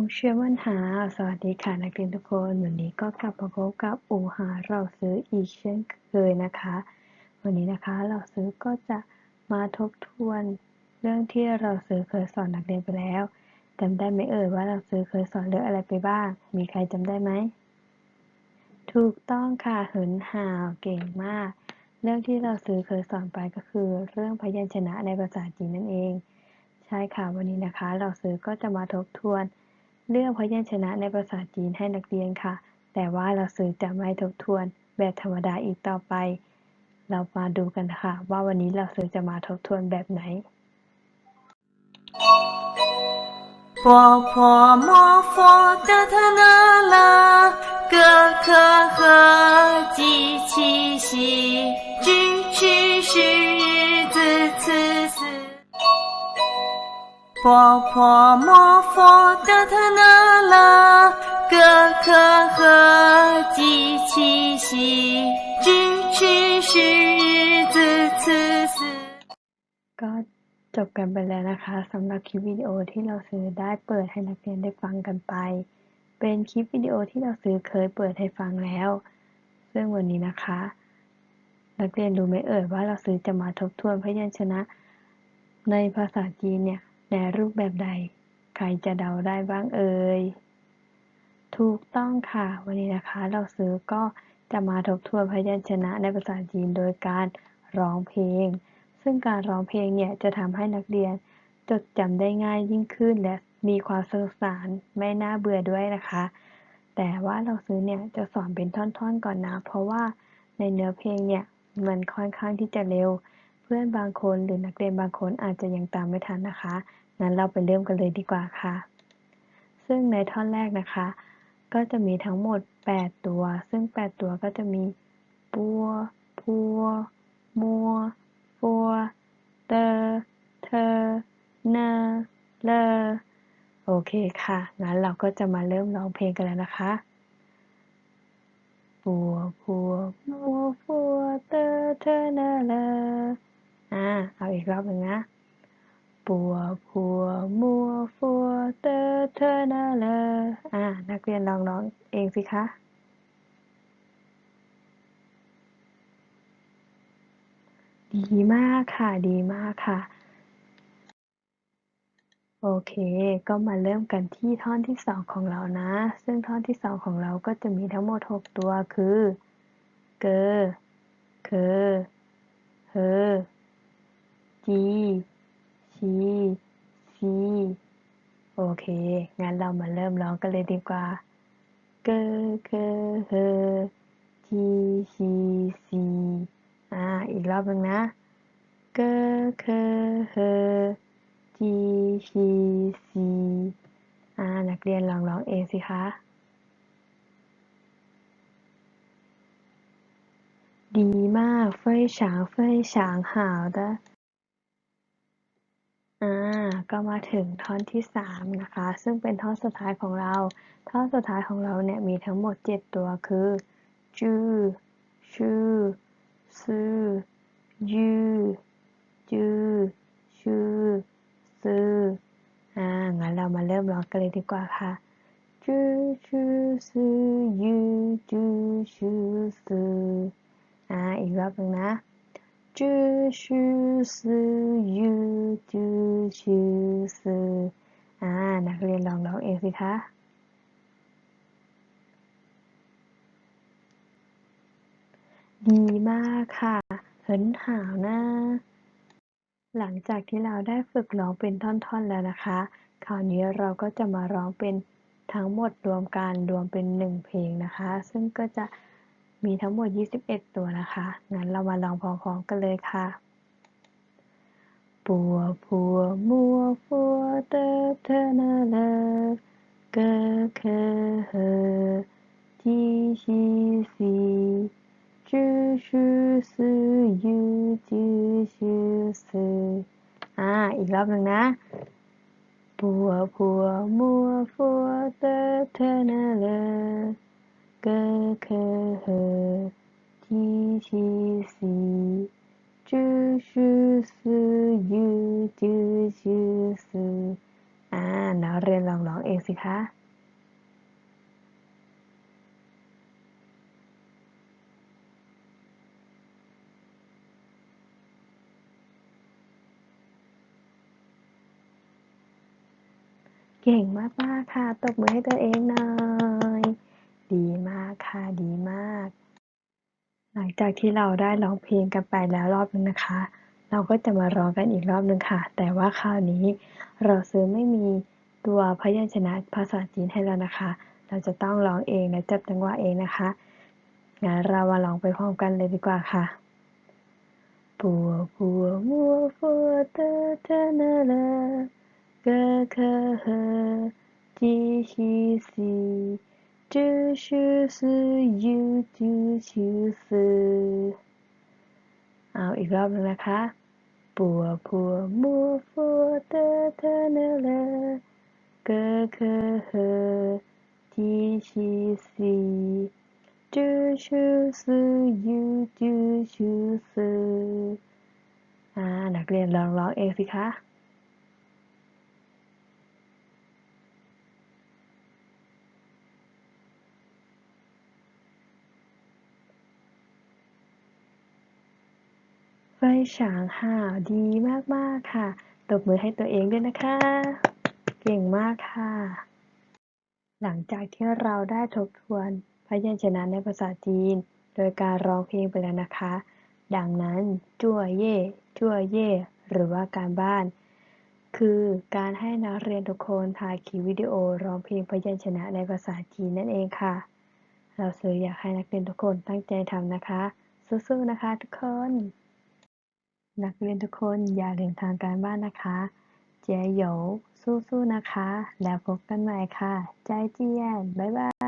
งเชื่อมั่นหา สวัสดีค่ะนักเรียนทุกคน วันนี้ก็กลับมาพบกับอูหาเราซื้ออีกเช่นเคยนะคะ วันนี้นะคะเราซื้อก็จะมาทบทวนเรื่องที่เราซื้อเคยสอนนักเรียนไปแล้วจำได้ไหมเอ่ยว่าเราซื้อเคยสอนเรื่องอะไรไปบ้าง มีใครจำได้ไหม ถูกต้องค่ะเหินห่าวเก่งมาก เรื่องที่เราซื้อเคยสอนไปก็คือ เรื่องพยัญชนะในภาษาจีนนั่นเอง ใช่ค่ะวันนี้นะคะ เราซื้อก็จะมาทบทวน เรื่องพยัญชนะในภาษาจีนให้นักเรียนค่ะ แต่ว่าเราซื้อจะไม่ทบทวนแบบธรรมดาอีกต่อไป เรามาดูกันค่ะ ว่าวันนี้เราซื้อจะมาทบทวนแบบไหน 婆婆摩佛的他那拉，咯可和鸡七夕， 婆婆摩佛的他那拉，咯可和鸡七夕，支持是日子次次。 ก็จบกันไปแล้วนะคะสำหรับคลิปวิดีโอที่เราซื้อได้เปิดให้นักเรียนได้ฟังกันไป เป็นคลิปวิดีโอที่เราซื้อเคยเปิดให้ฟังแล้ว ซึ่งวันนี้นะคะ นักเรียนรู้ไหมเอ่ยว่าเราซื้อจะมาทบทวนพยัญชนะ ในภาษาจีนเนี่ย ในรูปแบบใด ใครจะเดาได้บ้างเอ่ย ถูกต้องค่ะ วันนี้นะคะเราซื้อก็จะมาทบทวนพยัญชนะในภาษาจีนโดยการร้องเพลง ซึ่งการร้องเพลงเนี่ยจะทำให้นักเรียนจดจำได้ง่ายยิ่งขึ้นและมีความสนุกสนานไม่น่าเบื่อด้วยนะคะ แต่ว่าเราซื้อเนี่ยจะสอนเป็นท่อนๆก่อนนะ เพราะว่าในเนื้อเพลงเนี่ยมันค่อนข้างที่จะเร็ว พื่อนบางคนหรือนักเรียนบางคนอาจจะยังตามไม่ทันนะคะ งั้นเราไปเริ่มกันเลยดีกว่าค่ะ ซึ่งในท่อนแรกนะคะ ก็จะมีทั้งหมด 8 ตัว ซึ่ง 8 ตัวก็จะมีปัวพัว มัว ฟัว เตอ เธอ เนอ เลอ โอเคค่ะ งั้นเราก็จะมาเริ่มร้องเพลงกันแล้วนะคะปัวพัว มัว ฟัว เตอ เธอ เนอ เลอ อีกรอบหนึ่งนะ ปัวพัว มัว ฟัว เตอเธอนอเลออ่า นักเรียนลองร้องเองสิคะดีมากค่ะ ดีมากค่ะ โอเค ก็มาเริ่มกันที่ท่อนที่สองของเรานะ ซึ่งท่อนที่สองของเราก็จะมีทั้งหมดหกตัวคือ เกอ เคอเฮอ ชีชีชีโอเค งั้นเรามาเริ่มร้องกันเลยดีกว่าเกเกเฮชีชีซีอ่า อีกรอบหนึ่งนะเกเกเฮชีชีซีอ่า นักเรียนลองร้องเองสิคะดีมากเฟยฉางเฟยฉางหาว的 ก็มาถึงท่อนที่สามนะคะ ซึ่งเป็นท่อนสุดท้ายของเรา ท่อนสุดท้ายของเราเนี่ยมีทั้งหมดเจ็ดตัวคือจื้อชื่อซื่อยื้อจื้อชื่อซื่ออ่า งั้นเรามาเริ่มร้องกันเลยดีกว่าค่ะจื้อชื่อซื่อยื้อจื้อชื่อซื่ออ่า อีกรอบหนึ่งนะ du shu su yu du shu อ่า นักเรียนลองร้องเองสิคะดีมากค่ะเหินห่าวนะ หลังจากที่เราได้ฝึกร้องเป็นท่อนๆแล้วนะคะ คราวนี้เราก็จะมาร้องเป็นทั้งหมดรวมกันรวมเป็นหนึ่งเพลงนะคะ ซึ่งก็จะ มีทั้งหมด 21 ตัวนะคะ งั้นเรามาลองพร้อมๆกันเลยค่ะ ปัวพัวมัวฟัวเตเธอนอเลเกเคเฮจีชีซีจื้อชื่อซื่อยูจื้อชื่อซื่ออ่า อีกรอบหนึ่งนะปัวพัวมัวฟัวเตเธอนอเล กอเคอเฮอจีชีซีจื้อชื่อซื่อยูจื้อชื่อซื่ออ่านักเรียนยนลองร้องเองสิคะเก่งมากๆค่ะ ตบมือให้ตัวเองหน่อย ดีมากค่ะ ดีมาก หลังจากที่เราได้ร้องเพลงกันไปแล้วรอบนึงนะคะ เราก็จะมาร้องกันอีกรอบนึงค่ะ แต่ว่าคราวนี้เราซื้อไม่มีตัวพยัญชนะภาษาจีนให้แล้วนะคะ เราจะต้องร้องเองและจับจังหวะเองนะคะงั้นเรามาร้องไปพร้อมกันเลยดีกว่าค่ะปัวปัวมัวฟัวเตอเทนะละกะคะฮจีฮีซี จือชือซือยูจูชือซือเอาอีกรอบหนึงนะคะปัวปัวมัวฟัวเตอเทนะละกะคะฮะจีฮีซีจือชือซือยูจูชือซืออ่านักเรียนลองร้องเองสิคะ ไฟฉางห่าวดีมากๆค่ะ ตบมือให้ตัวเองด้วยนะคะ เก่งมากค่ะ หลังจากที่เราได้ทบทวนพยัญชนะในภาษาจีน โดยการร้องเพลงไปแล้วนะคะ ดังนั้นจั่วเย่จั่วเย่หรือว่าการบ้าน คือการให้นักเรียนทุกคนถ่ายคลิปวิดีโอร้องเพลงพยัญชนะในภาษาจีนนั่นเองค่ะ เราซื้ออยากให้นักเรียนทุกคนตั้งใจทำนะคะ สู้ๆนะคะทุกคน นักเรียนทุกคนอย่าลืมทำการบ้านนะคะ เจียโหยสู้ๆนะคะ แล้วพบกันใหม่ค่ะ ใจเจียน บ๊ายบาย